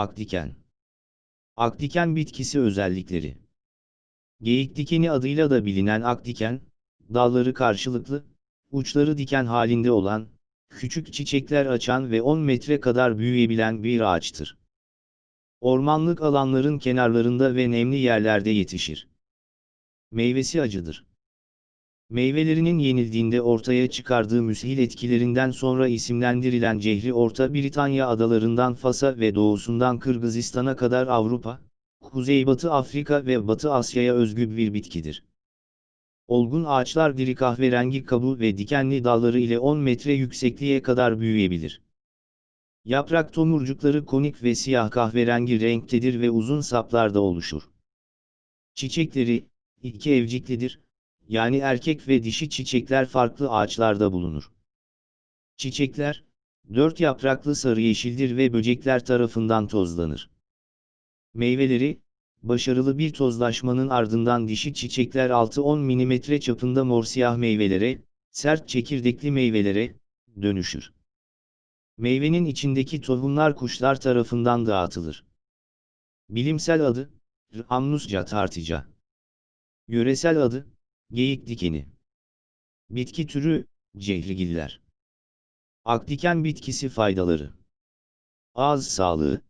Akdiken Akdiken bitkisi özellikleri Geyik dikeni adıyla da bilinen akdiken, dalları karşılıklı, uçları diken halinde olan, küçük çiçekler açan ve 10 metre kadar büyüyebilen bir ağaçtır. Ormanlık alanların kenarlarında ve nemli yerlerde yetişir. Meyvesi acıdır. Meyvelerinin yenildiğinde ortaya çıkardığı müshil etkilerinden sonra isimlendirilen cehri Orta Britanya adalarından Fas'a ve doğusundan Kırgızistan'a kadar Avrupa, Kuzeybatı Afrika ve Batı Asya'ya özgü bir bitkidir. Olgun ağaçlar diri kahverengi kabuğu ve dikenli dalları ile 10 metre yüksekliğe kadar büyüyebilir. Yaprak tomurcukları konik ve siyah kahverengi renktedir ve uzun saplarda oluşur. Çiçekleri, iki evciklidir, yani erkek ve dişi çiçekler farklı ağaçlarda bulunur. Çiçekler, dört yapraklı sarı yeşildir ve böcekler tarafından tozlanır. Meyveleri, başarılı bir tozlaşmanın ardından dişi çiçekler 6-10 mm çapında mor siyah meyvelere, sert çekirdekli meyvelere, dönüşür. Meyvenin içindeki tohumlar kuşlar tarafından dağıtılır. Bilimsel adı, Rhamnusca tartica. Yöresel adı, geyik dikeni. Bitki türü, cehrigiller. Akdiken bitkisi faydaları. Ağız sağlığı.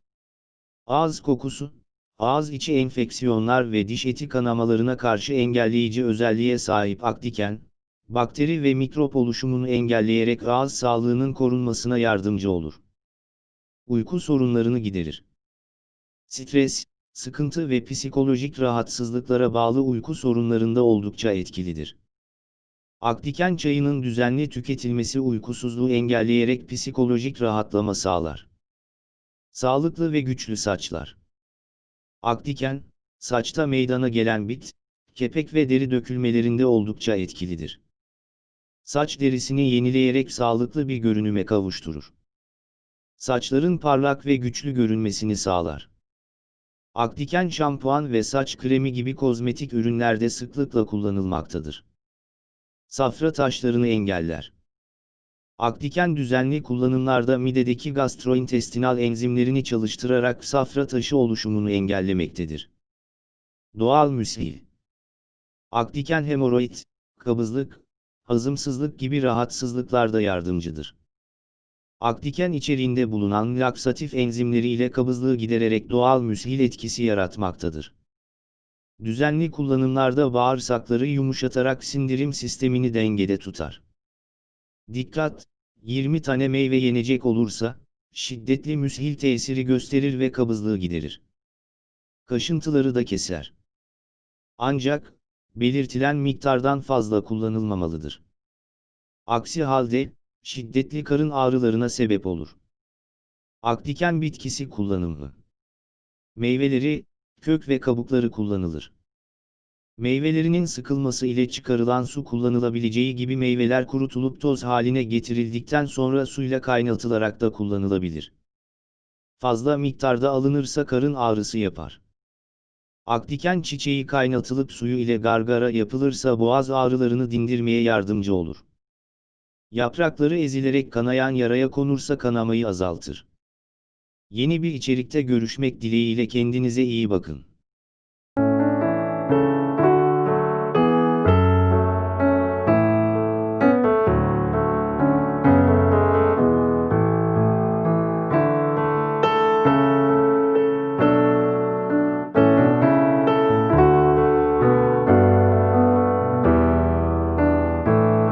Ağız kokusu, ağız içi enfeksiyonlar ve diş eti kanamalarına karşı engelleyici özelliğe sahip akdiken, bakteri ve mikrop oluşumunu engelleyerek ağız sağlığının korunmasına yardımcı olur. Uyku sorunlarını giderir. Stres, sıkıntı ve psikolojik rahatsızlıklara bağlı uyku sorunlarında oldukça etkilidir. Akdiken çayının düzenli tüketilmesi uykusuzluğu engelleyerek psikolojik rahatlama sağlar. Sağlıklı ve güçlü saçlar. Akdiken, saçta meydana gelen bit, kepek ve deri dökülmelerinde oldukça etkilidir. Saç derisini yenileyerek sağlıklı bir görünüme kavuşturur. Saçların parlak ve güçlü görünmesini sağlar. Akdiken şampuan ve saç kremi gibi kozmetik ürünlerde sıklıkla kullanılmaktadır. Safra taşlarını engeller. Akdiken düzenli kullanımlarda midedeki gastrointestinal enzimlerini çalıştırarak safra taşı oluşumunu engellemektedir. Doğal müshil. Akdiken hemoroid, kabızlık, hazımsızlık gibi rahatsızlıklarda yardımcıdır. Akdiken içeriğinde bulunan laksatif enzimleri ile kabızlığı gidererek doğal müshil etkisi yaratmaktadır. Düzenli kullanımlarda bağırsakları yumuşatarak sindirim sistemini dengede tutar. Dikkat! 20 tane meyve yenecek olursa, şiddetli müshil tesiri gösterir ve kabızlığı giderir. Kaşıntıları da keser. Ancak, belirtilen miktardan fazla kullanılmamalıdır. Aksi halde, şiddetli karın ağrılarına sebep olur. Akdiken bitkisi kullanımı. Meyveleri, kök ve kabukları kullanılır. Meyvelerinin sıkılması ile çıkarılan su kullanılabileceği gibi meyveler kurutulup toz haline getirildikten sonra suyla kaynatılarak da kullanılabilir. Fazla miktarda alınırsa karın ağrısı yapar. Akdiken çiçeği kaynatılıp suyu ile gargara yapılırsa boğaz ağrılarını dindirmeye yardımcı olur. Yaprakları ezilerek kanayan yaraya konursa kanamayı azaltır. Yeni bir içerikte görüşmek dileğiyle kendinize iyi bakın.